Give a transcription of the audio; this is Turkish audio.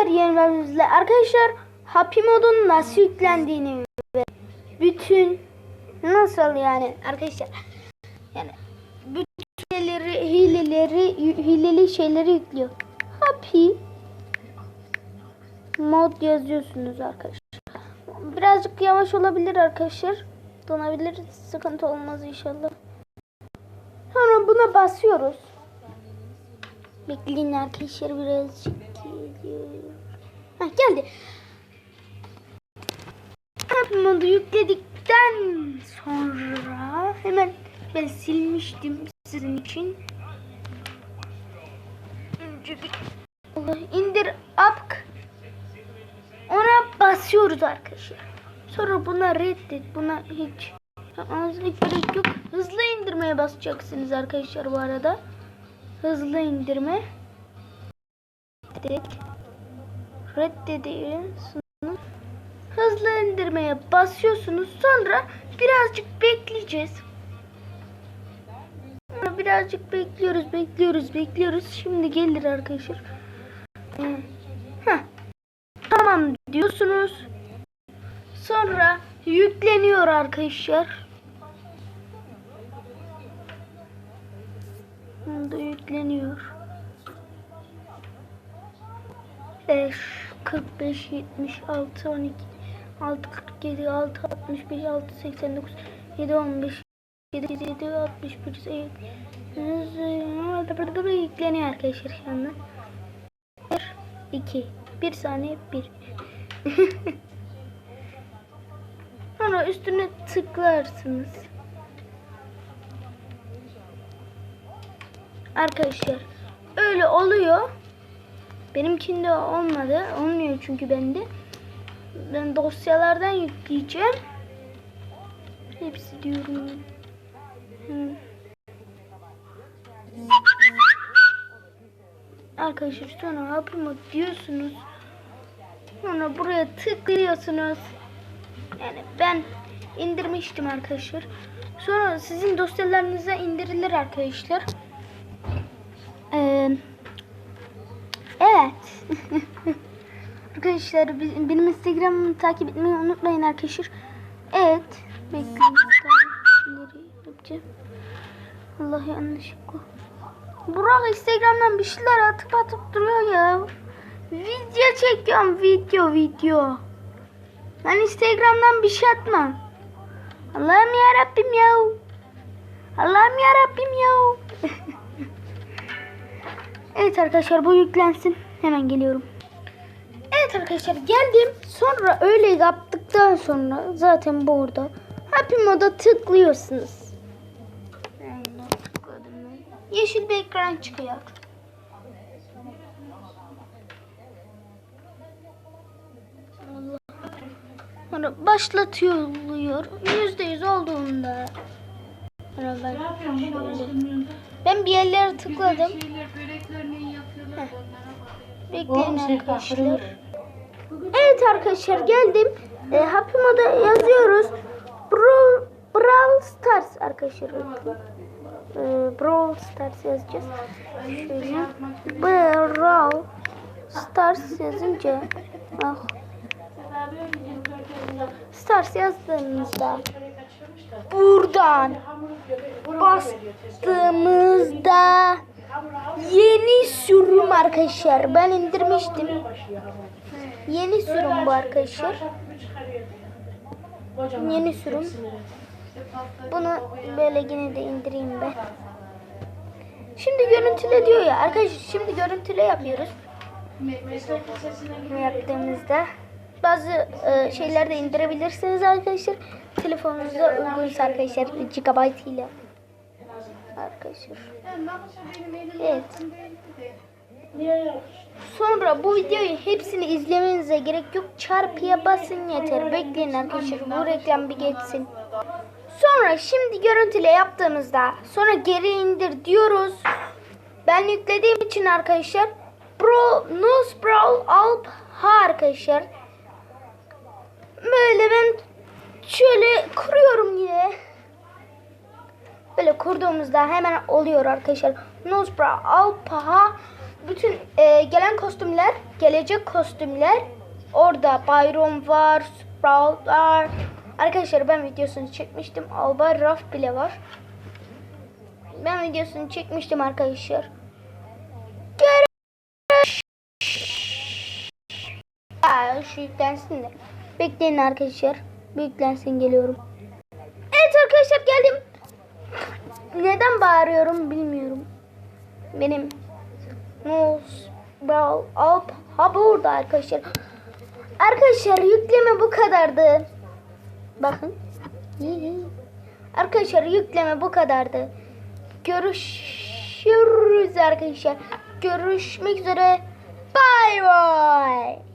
diğer yenilerimizle arkadaşlar Happy Mod'un nasıl yüklendiğini ve bütün nasıl yani arkadaşlar yani bütün hileleri, hileleri hileli şeyleri yüklüyor. Happy mod yazıyorsunuz arkadaşlar. Birazcık yavaş olabilir arkadaşlar. Donabilir. Sıkıntı olmaz inşallah. Sonra buna basıyoruz. Bekleyin arkadaşlar birazcık Heh, geldi. Modu yükledikten sonra hemen ben silmiştim sizin için. Önce bir indir up ona basıyoruz arkadaşlar. Sonra buna reddet. Buna hiç yapmanıza gerek yok. Hızlı indirmeye basacaksınız arkadaşlar bu arada. Hızlı indirme. Reddet. Reddediyorsunuz. Hızlı indirmeye basıyorsunuz. Sonra birazcık bekleyeceğiz. Birazcık bekliyoruz, bekliyoruz, bekliyoruz. Şimdi gelir arkadaşlar. Ee, heh. Tamam diyorsunuz. Sonra yükleniyor arkadaşlar. Bunda yükleniyor. 5 45 76 12 6 47 6 65 6 89 7 15 7 7 61 8 yükleniyor arkadaşlar şu anda. 1 2 1 saniye 1 Sonra üstüne tıklarsınız. Arkadaşlar öyle oluyor. Benimkinde olmadı. Olmuyor çünkü bende. Ben dosyalardan yükleyeceğim. Hepsi diyorum. Hı. Arkadaşlar sonra yapımı diyorsunuz. Sonra buraya tıklıyorsunuz. Yani ben indirmiştim arkadaşlar. Sonra sizin dosyalarınıza indirilir arkadaşlar. Ee, evet. arkadaşlar benim Instagram'ımı takip etmeyi unutmayın arkadaşlar. Evet. Bekleyin. İleri yapacağım. Allah yanlışlıkla. Burak Instagram'dan bir şeyler atıp atıp duruyor ya. Video çekiyorum video video. Ben Instagram'dan bir şey atmam. Allah'ım ya Rabbim ya. Allah'ım ya Rabbim ya. evet arkadaşlar bu yüklensin. Hemen geliyorum. Evet arkadaşlar geldim. Sonra öyle yaptıktan sonra zaten burada Happy Mod'a tıklıyorsunuz. Yeşil bir ekran çıkıyor. Sonra başlatıyor. Yüzde yüz olduğunda. Ben bir yerlere tıkladım. Heh. Bekleyin arkadaşlar. Evet arkadaşlar geldim. E, Happy Mod'a yazıyoruz. Bro, Brawl Stars arkadaşlar. E, Brawl Stars yazacağız. Şöyle. Brawl Stars yazınca ah, Stars yazdığımızda buradan bastığımızda yeni sürüm arkadaşlar. Ben indirmiştim. Yeni sürüm bu arkadaşlar. Yeni sürüm. Bunu böyle yine de indireyim ben. Şimdi görüntüle diyor ya. Arkadaşlar şimdi görüntüle yapıyoruz. Yaptığımızda bazı e, şeyler de indirebilirsiniz arkadaşlar. Telefonunuza uygunsa arkadaşlar GB ile. Arkadaşlar. Evet. Sonra bu videoyu hepsini izlemenize gerek yok. Çarpıya basın yeter. Bekleyin arkadaşlar. Bu reklam bir geçsin. Sonra şimdi görüntüle yaptığımızda sonra geri indir diyoruz. Ben yüklediğim için arkadaşlar Pro Nose Brawl Alp ha arkadaşlar. Böyle ben şöyle kuruyorum yine. Böyle kurduğumuzda hemen oluyor arkadaşlar. Nose Brawl Alp ha bütün e, gelen kostümler, gelecek kostümler orada. Byron var, Sprout var. Arkadaşlar ben videosunu çekmiştim. Alba Raf bile var. Ben videosunu çekmiştim arkadaşlar. Görüş. Aa, şu yüklensin de. Bekleyin arkadaşlar. Bir yüklensin geliyorum. Evet arkadaşlar geldim. Neden bağırıyorum bilmiyorum. Benim Nose Brawl Alp ha burada arkadaşlar. Arkadaşlar yükleme bu kadardı. Bakın. Arkadaşlar yükleme bu kadardı. Görüşürüz arkadaşlar. Görüşmek üzere. Bye bye.